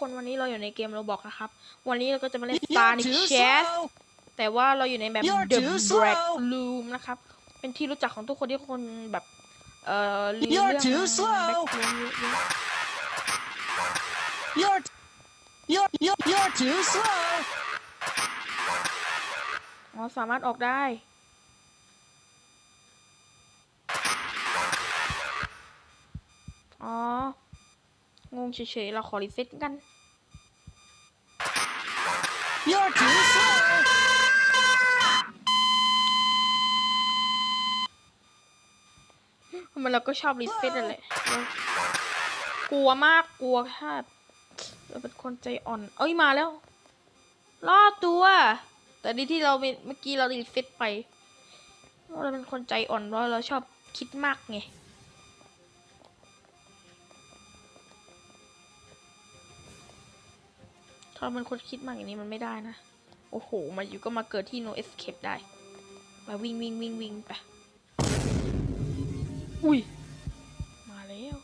คนวันนี้เราอยู่ในเกมโรบอกนะครับ วันนี้เราก็จะมาเล่น You're Sonic too Chess slow. แต่ว่าเราอยู่ในแบบ You're The too Black slow. Room นะครับ เป็นที่รู้จักของทุกคนที่คนแบบ เอ่อรีวิว You're เรื่อง too slow. Black Room เยอะ You're you're you're you're too slow. ๆอ๋อสามารถออกได้อ๋องง เฉยๆ เราขอรีเซ็ตกัน You're too slow. มันเราก็ชอบรีเซ็ตนั่นแหละเรากลัวมากกลัวแค่เราเป็นคนใจอ่อน เอ้ยมาแล้วรอดตัว แต่ดีที่เราเมื่อกี้เรารีเซ็ตไปเพราะเราเป็นคนใจอ่อนเราเราชอบคิดมากไง ถ้าเราเป็นคนคิดมากอย่างนี้มันไม่ได้นะ โอ้โห มาอยู่ก็มาเกิดที่ no escape ได้ มาวิ่งวิ่งวิ่งวิ่งไป อุ้ย มาแล้ว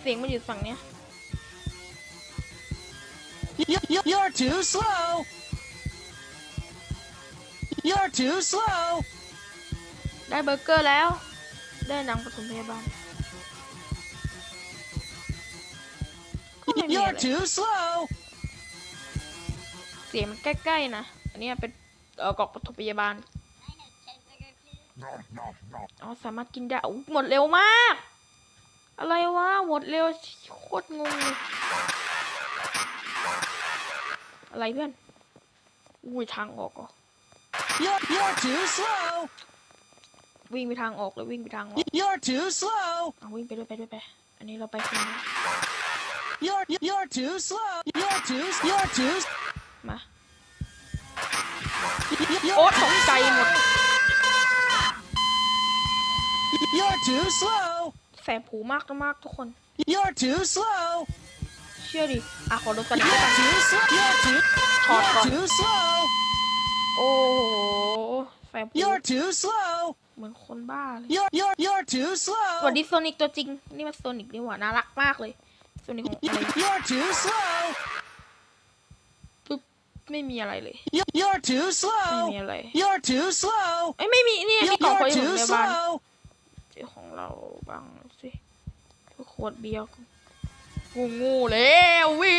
เสียงมันอยู่ฝั่งเนี้ย You you you're too slow. You're too slow. ได้เบอร์เกอร์แล้ว ได้หนังปฐมพยาบาล ก็ไม่มี You're อะไร too slow. เสียงมันใกล้ๆนะ อันเนี้ยเป็นเอ่อกล่องปฐมพยาบาล อ๋อสามารถกินได้อุ๊ยหมดเร็วมาก อะไรวะหมดเร็วโคตรงงเลยอะไรเพื่อน อุ้ยทางออกเหรอ You're you're too slow. วิ่งไปทางออกเลยวิ่งไปทางออก You're too slow. เอาวิ่งไปด้วยไปด้วยไป อันนี้เราไปคนนี้ You're you're too slow. You're too you're too มา you're โอ๊ตตกใจหมด You're too slow. แสบหูมากมากทุกคน You're too slow. เชื่อดิ อะ ขอดูกันอีกแล้ว You're กัน too slow. You're too ถอดก่อน you're too slow. โอ้โหแสบหู You're too slow. เหมือนคนบ้าเลย You're you're you're too สวัส slow. ดีโซนิกตัวจริง นี่มันโซนิกนี่หว่า น่ารักมากเลย โซนิกของอะไร You're too slow. ปึ๊บ ไม่มีอะไรเลย You're you're too ไม่ slow. มีอะไร You're too slow. เอ้ยไม่มีนี่มีกล่อง You're พยา too บาล slow. เจ้าของเราบ้างสิขวดเบียร์กูงูแล้ววิ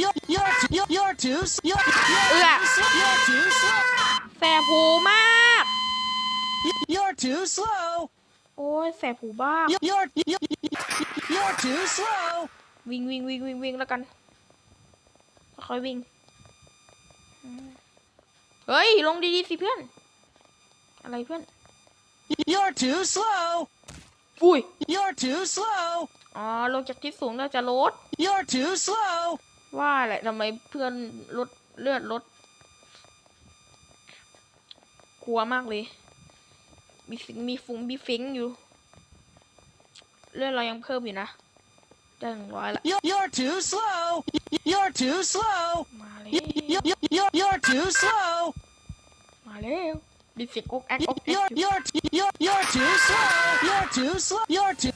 You're you're too you're, you're too s- you're you're Ugh. too slow. You're too slow. แสบหูมาก You're too slow. โอ้ยแสบหูบ้า You're you're you're, you're too slow. วิ่งวิ่งวิ่งวิ่งวิ่งแล้วกัน ค่อยๆวิ่งอืมเฮ้ย ลงดีๆสิเพื่อน อะไรเพื่อน You're too slow. อุ้ย You're too slow. อ๋อ ลงจากที่สูงแล้วจะลด You're too slow. ว่าแหละทำไมเพื่อนลดเลือดลด กลัวมากเลย มีฟิงมีฟุงมีฟิงอยู่ เลือดเรายังเพิ่มอยู่นะได้หนึ่งร้อยละ You're you're too slow. You're too slow. มาแล้ You're ว you're you're, you're too slow. มาแล้วมีเสียงอกแอกอกแอก You're อยู่ you're you're you're too slow. You're too slow. You're too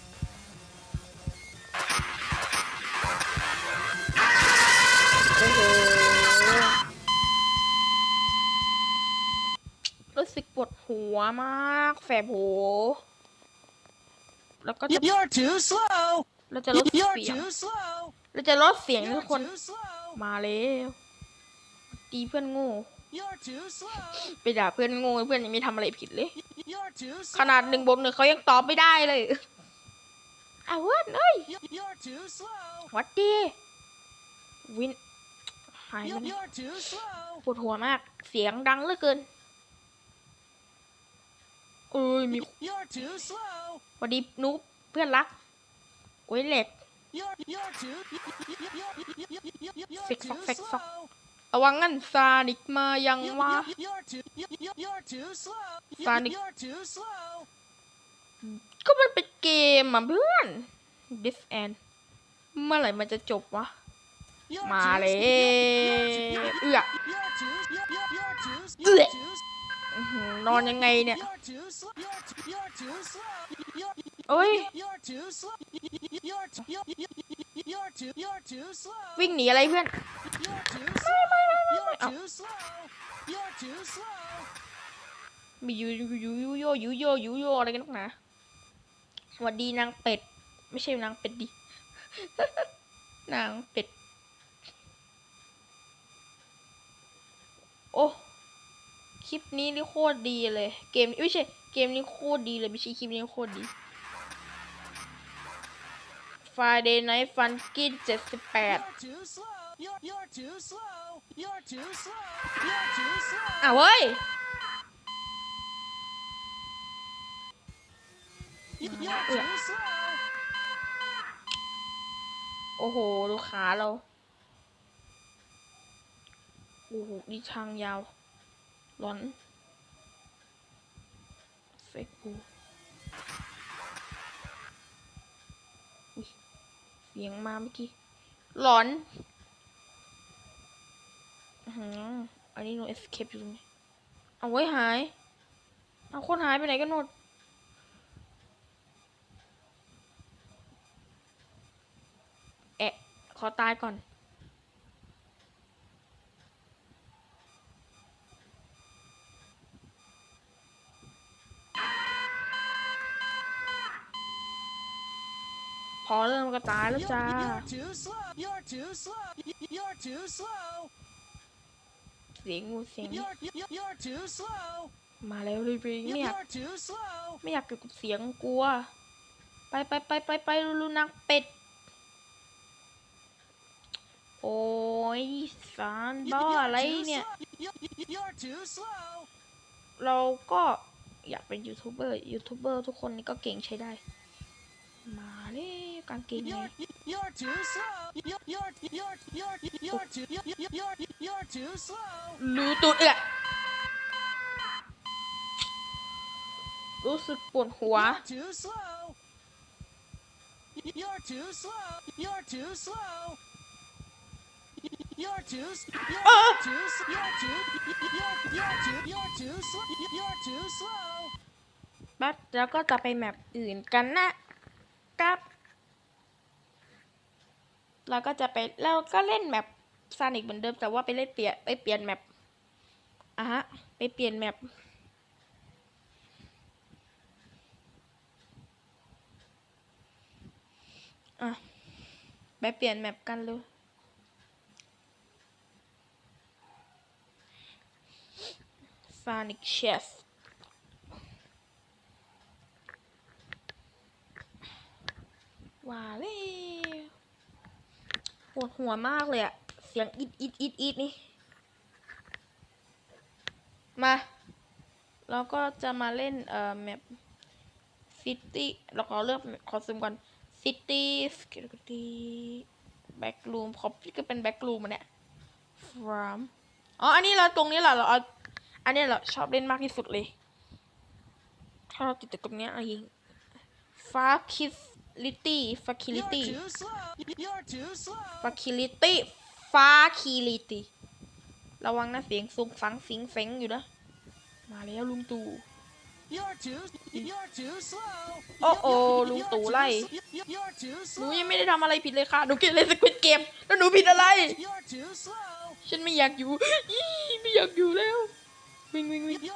โอ้โหรู้สึกปวดหัวมากแสบหู แล้วก็จะ You're too slow. เราจะลด You're เสียง too slow. เราจะลดเสียงทุ You're กคน too slow. มาแล้วตีเพื่อนโง่ You're too slow. ไปด่าเพื่อนโง่เพื่อนยังไม่ทำอะไรผิดเลย You're too slow. ขนาดหนึ่งบวกหนึ่งเขายังตอบไม่ได้เลยอ้าวเว้ยเอ้ย You're too slow. หวัดดี วิน หาย You're มัน you're too slow. ปวดหัวมาก เสียงดังเหลือเกิน เอ้ยมี You're too slow. วัสดีนุ๊บเพื่อนรักโอ้ยเหล็กเฟกซอกเฟกซอกระวังงั้นซาดิกมายังวะซาดิกก็มันเป็นเกมอะเพื่อน this end เมื่อไหร่มันจะจบวะ มาเลยเอื้อเอื้อนอนยังไงเนี่ย You're too slow. You're too you're too slow. You're เอ้ย You're too slow. You're too. You're too. You're too slow. วิ่งหนีอะไรเพื่อน You're too slow. You're too slow. You're too slow. มียูยูยูยูโยยูโยยูโยอะไรกันนักหนาสวัสดีนางเป็ด ไม่ใช่นางเป็ดดิ นางเป็ด โอ้ คลิปนี้นี่โคตรดีเลย เกมนี้ไม่ใช่ เกมนี้โคตรดีเลยไม่ใช่คลิปนี้โคตรดี Friday Night Funkin 78 You're too slow. You're you're too slow. You're too slow. You're too slow. อะเว้ย You're too slow. โอ้โห ดูขาเรา โอ้โหดีทางยาวร้อน เฟกบูเสียงมาเมื่อกี้ หลอน อันนี้โนเอสเคปอยู่ตรงนี้ เอาไว้หาย เอาคนหายไปไหนกันหมดแอะ ขอตายก่อน อเริ่มก็ตายแล้วจ้า เสียงงูเสียงมาแล้วเลยไป You're, ไม่อยาก you're too slow. ไม่อยากเกี่กับเสียงกลัว ไปไปไปไปไปรูนักเป็ด โอ้ยสารบ้าอะไรเนี่ย เราก็อยากเป็นยูทูบเบอร์ยูทูบเบอร์ทุกคนนี่ก็เก่งใช้ได้ มา เลยกางเกงใน You're you're too slow. You're you're you're you're you're too you're you're you're too slow. รูตูดเอือรู้สึกปวดหัว You're too slow. You're too slow. You're too slow. You're too you're Ah! too you're too you're you're too you're too slow. You're too slow. แป๊บแล้วก็จะไปแมปอื่นกันนะครับ เราก็จะไปเราก็เล่นแมปซานิกเหมือนเดิมแต่ว่าไปเล่นเปลี่ยนไปเปลี่ยนแมปอะฮะไปเปลี่ยนแมปอะไปเปลี่ยนแมปกันเลยซานิกเชฟว่าเลย ปวดหัวมากเลยอะเสียงอิดอิดอิดอิดนี่ มา เราก็จะมาเล่นเอ่อแมปซิตี้เราขอเลือกขอซึมก่อนซิตี้สกิลตี้แบ็กรูมขอพี่ก็เป็นแบ็กรูมอันเนี้ยฟรามอ๋อ อันนี้เราตรงนี้แหละเราเอาอันนี้เราชอบเล่นมากที่สุดเลย ถ้าเราติดแต่ตรงเนี้ยอะไรยิงฟาคิส ลิตี้ฟาคิลิ You're ตี้ too slow. You're too slow. ฟาคิลิตี้ฟาคิลิตี้ระวังนะเสียงสูงฟังสิงเซ็งอยู่นะ มาแล้วลุงตู่ You're too you're too slow. โอ้โอ้ลุงตู่ไล่ You're too หนู slow. ยังไม่ได้ทำอะไรผิดเลยค่ะ หนูแค่เล่นสควิตเกม แล้วหนูผิดอะไร You're too slow. ฉันไม่อยากอยู่อี้ไม่อยากอยู่แล้ว วิ่งวิ่งวิ่งมี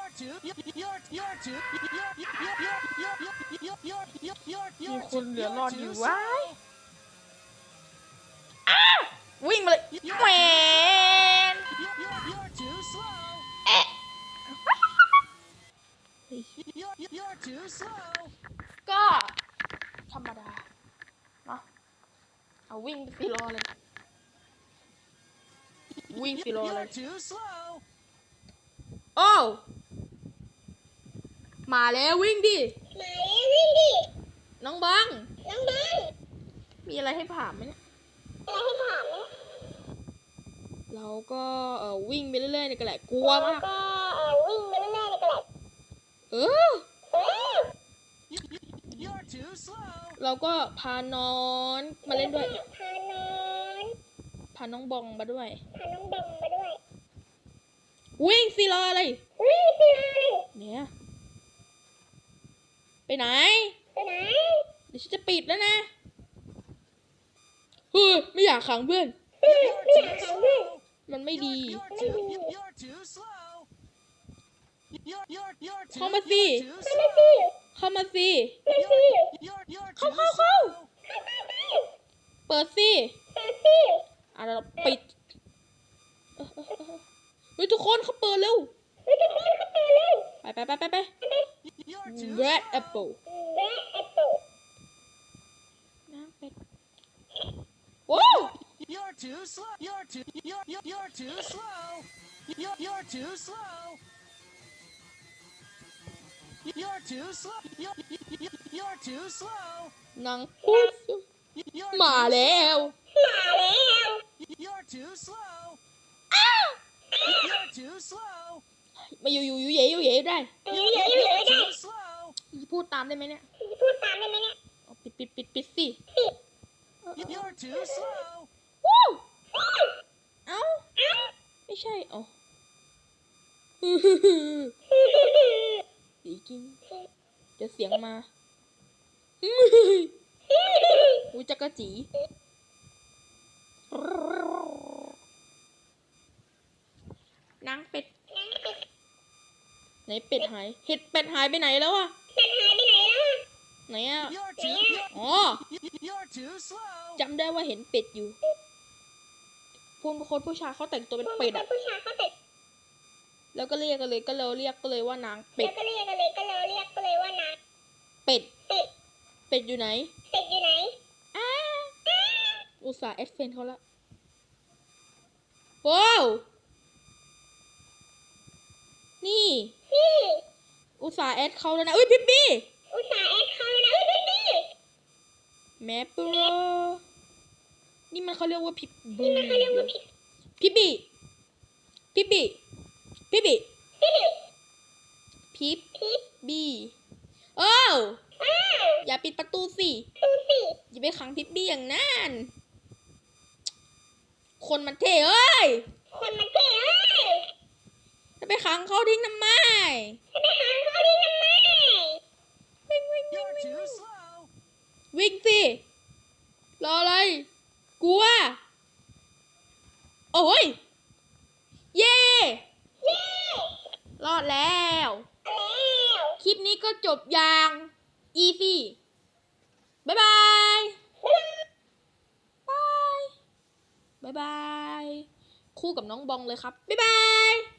คนเหลือรอดอยู่ว้ายวิ่งมาเลยแหวนก็ธรรมดาเนาะเอาวิ่งไปตีรอเลย วิ่งตีรอเลย โอ้วมาแล้ววิ่งดิไหนวิ่งดิ น้องบัง น้องบัง มีอะไรให้ผ่านไหมเนี่ยอะไรให้ถามไหมเราก็เออวิ่งไปเรื่อยๆนี่ก็แหละกลัวมากก็เออวิ่งไปเรื่อยๆในกระดาษเออเออ You're too slow. เราก็พานอนมาเล่นด้วย พานอน พาน้องบองมาด้วย พาน้องบังมาด้วย วิ่งสิรออะไรวิ่งสิเลยเนี่ยไปไหน ไปไหนฉันจะปิดแล้วนะเฮ้ยไม่อยากขังเพื่อน You're too slow. มันไม่ดี You're too, you're too slow. You're, you're, you're too, Come with me. you're too มา slow. สิ เข้ามาสิมาสิ You're, you're Come, too come, come. slow. เปิดสิมาสิอะเราปิด เออเออเออเฮ้ยทุกคนเขาเปิดเร็วเฮ้ยทุกคนเข้าไปเร็วไปไปไปไปไป You're too red slow. apple แม่แอปเปิลน้ำเป็ดว้าว You're too slow. You're too, you're, you're, you're too slow. You're, you're too slow. You're too slow. You're, you're, you're too slow. นางพูด You're มา too แล้วมาแล้ว You're too slow. You're too slow. มาอยู่อยู่อยู่เย่อยู่เย่ได้เยอะเยอะเยอะ You're ได้ too slow. พูดตามได้ไหมเนี่ยพูดตามได้ไหมเนี่ยเอาปิดปิดปิดปิดสิ You're too slow. ว้าวเอ้าไม่ใช่อ๋อดีจริงเดี๋ยวเสียงมาอุ้ยจักรจีนางเป็ด ไหนเป็ดหายเห็ดเป็ดหายไปไหนแล้วอะมันหายไปไหนแล้วอะไหนอะ You're too, you're, อ๋อ you're too slow. จำได้ว่าเห็นเป็ดอยู่พูนคนผู้ชายเขาแต่งตัวเป็นเป็ดอะผู้ชายเขาแต่แล้วก็เรียกกันเลยก็เลยเรียกก็เลยว่านางเป็แล้ดวก็เรียกกันเลยก็เลยเรียกก็เลยว่านาเป็ดเป็ดเป็ดอยู่ไหนเป็ดอยู่ไหนอ้าอุตส่าห์แอดเฟนเขาละว้าวนี่ นี่อุตส่าห์แอดเขาแล้วนะอุ้ยพิบบี้อุตส่าห์แอดเขาแล้วนะเฮ้ยพี่แมปเปอร์นี่มันเขาเรียกว่าพิบบี้มันเขาเรียกว่าผิดพิบบี้พิบบี้พิบบี้พี่พิบพี่บี้โอ้าวอ้าวอย่าปิดประตูสิดูสิอย่าไปขังพิบบี้อย่างนั้นคนมันเท่เอ้ย คนมันเท่เอ้ย จะไปขังเขาทิ้งทำไมจะไปหาเขาดีทำไมวิ่งวิ่งวิ่ง You're วิ่ง too slow. วิ่งสิรออะไรกลัวโอ้ย เย่เย้รอดแล้วแล้ว คลิปนี้ก็จบอย่าง easy บ๊ายบาย บายบ๊ายบาย คู่กับน้องบองเลยครับ บ๊ายบาย